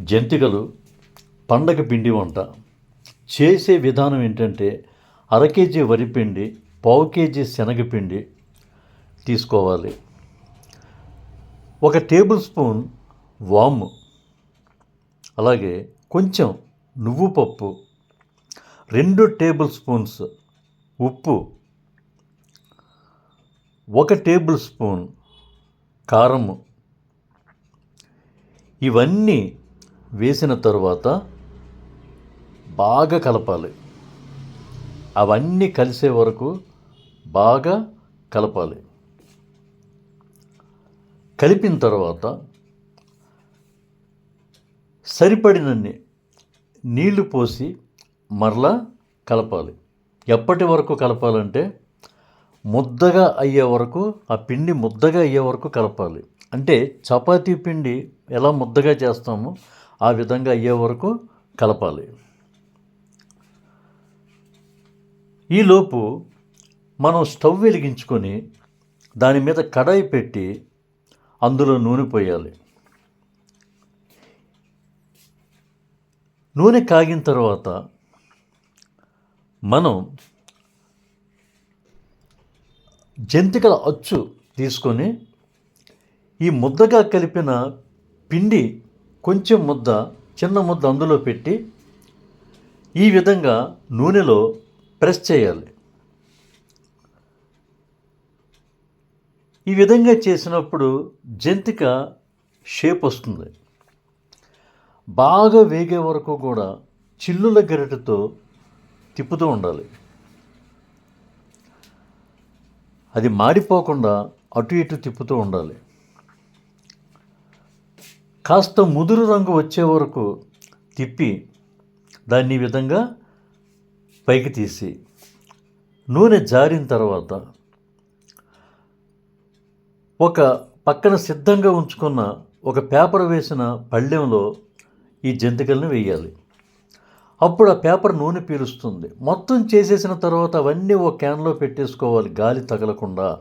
జంతికలు పండగ పిండి వంట. చేసే విధానం ఏంటంటే అర కేజీ వరిపిండి పావు కేజీ శనగపిండి తీసుకోవాలి. ఒక టేబుల్ స్పూన్ వాము అలాగే కొంచెం నువ్వు పప్పు రెండు టేబుల్ స్పూన్స్ ఉప్పు ఒక టేబుల్ స్పూన్ కారము. ఇవన్నీ వేసిన తరువాత బాగా కలపాలి. అవన్నీ కలిసే వరకు బాగా కలపాలి. కలిపిన తర్వాత సరిపడినన్ని నీళ్ళు పోసి మరలా కలపాలి. ఎప్పటి వరకు కలపాలంటే ముద్దగా అయ్యే వరకు ఆ పిండి ముద్దగా అయ్యే వరకు కలపాలి. అంటే చపాతీ పిండి ఎలా ముద్దగా చేస్తామో ఆ విధంగా అయ్యే వరకు కలపాలి. ఈలోపు మనం స్టవ్ వెలిగించుకొని దాని మీద కడాయి పెట్టి అందులో నూనె పోయాలి. నూనె కాగిన తర్వాత మనం జంతికల అచ్చు తీసుకొని ఈ ముద్దగా కలిపిన పిండి కొంచెం ముద్ద చిన్న ముద్ద అందులో పెట్టి ఈ విధంగా నూనెలో ప్రెస్ చేయాలి. ఈ విధంగా చేసినప్పుడు జంతిక షేప్ వస్తుంది. బాగా వేగే వరకు కూడా చిల్లుల గరిటెతో తిప్పుతూ ఉండాలి. అది మాడిపోకుండా అటు ఇటు తిప్పుతూ ఉండాలి. కాస్త ముదురు రంగు వచ్చే వరకు తిప్పి దాన్ని విధంగా పైకి తీసి నూనె జారిన తర్వాత ఒక పక్కన సిద్ధంగా ఉంచుకున్న ఒక పేపర్ వేసిన పళ్ళెంలో ఈ జంతికలను వేయాలి. అప్పుడు ఆ పేపర్ నూనె పీలుస్తుంది. మొత్తం చేసేసిన తర్వాత అవన్నీ ఒక క్యాన్లో పెట్టేసుకోవాలి. గాలి తగలకుండా.